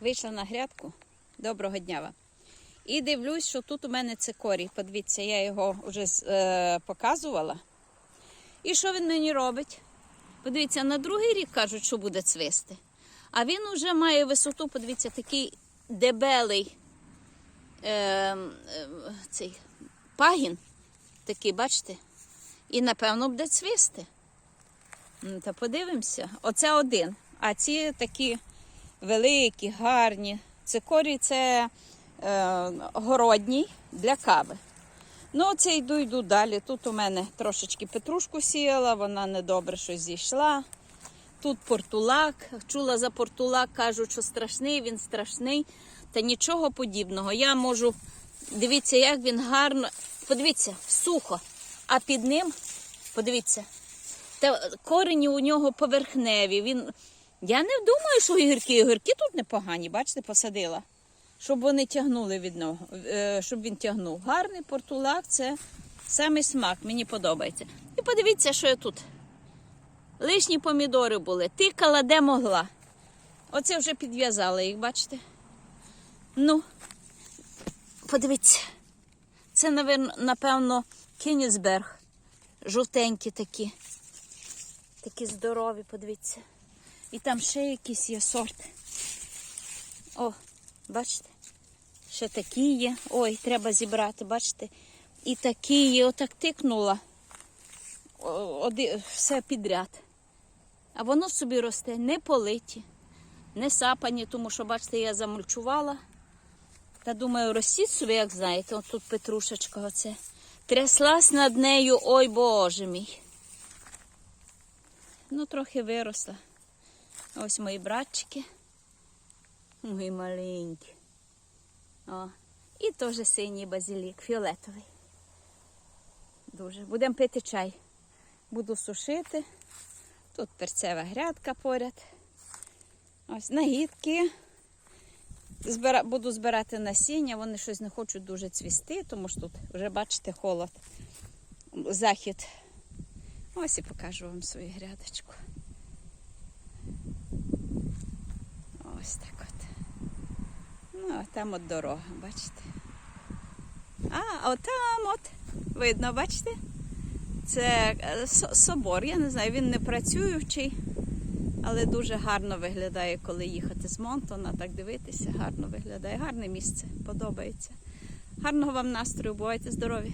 Вийшла на грядку. Доброго дня вам. І дивлюсь, що тут у мене цикорій. Подивіться, я його вже е, показувала. І що він мені робить? Подивіться, на другий рік кажуть, що буде цвисти. А він вже має висоту, подивіться, такий дебелий е, е, цей пагін. Такий, бачите? І напевно буде цвісти. Та подивимося. Оце один. А ці такі великі, гарні. Цикорій це е, городній для кави. Ну, оце йду, йду далі. Тут у мене трошечки петрушку сіяла, вона недобре щось зійшла. Тут портулак. Чула за портулак, кажуть, що страшний, він страшний. Та нічого подібного. Я можу. Дивіться, як він гарно. Подивіться, сухо. А під ним, подивіться, та корені у нього поверхневі. Він... Я не думаю, що огірки. Огірки тут непогані, бачите, посадила. Щоб вони тягнули від нього, е, щоб він тягнув. Гарний портулак це самий смак, мені подобається. І подивіться, що я тут. Лишні помідори були. Тикала де могла. Оце вже підв'язала їх, бачите? Ну, подивіться. Це, напевно, Кенісберг. Жовтенькі такі. Такі здорові, подивіться. І там ще якийсь є сорт. О, бачите? Ще такі є. Ой, треба зібрати, бачите? І такі є, отак тикнула. Оди- все підряд. А воно собі росте не политі, не сапані, тому що, бачите, я замульчувала. Та думаю, ростіть собі, як знаєте, от тут петрушечка оце. Тряслась над нею, ой Боже мій. Ну, трохи виросла. Ось мої братчики. Мої маленькі. О. І теж синій базилік, фіолетовий. Дуже. Будемо пити чай. Буду сушити. Тут перцева грядка поряд. Ось нагідки. Збира... Буду збирати насіння, вони щось не хочуть дуже цвісти, тому що тут вже бачите холод. Захід. Ось і покажу вам свою грядочку. Ось так от. Ну, а там от дорога, бачите. А, а от от. Видно, бачите? Це е, собор, я не знаю, він не працюючий, але дуже гарно виглядає, коли їхати з Монтона, так дивитися, гарно виглядає. Гарне місце, подобається. Гарного вам настрою, бувайте здорові!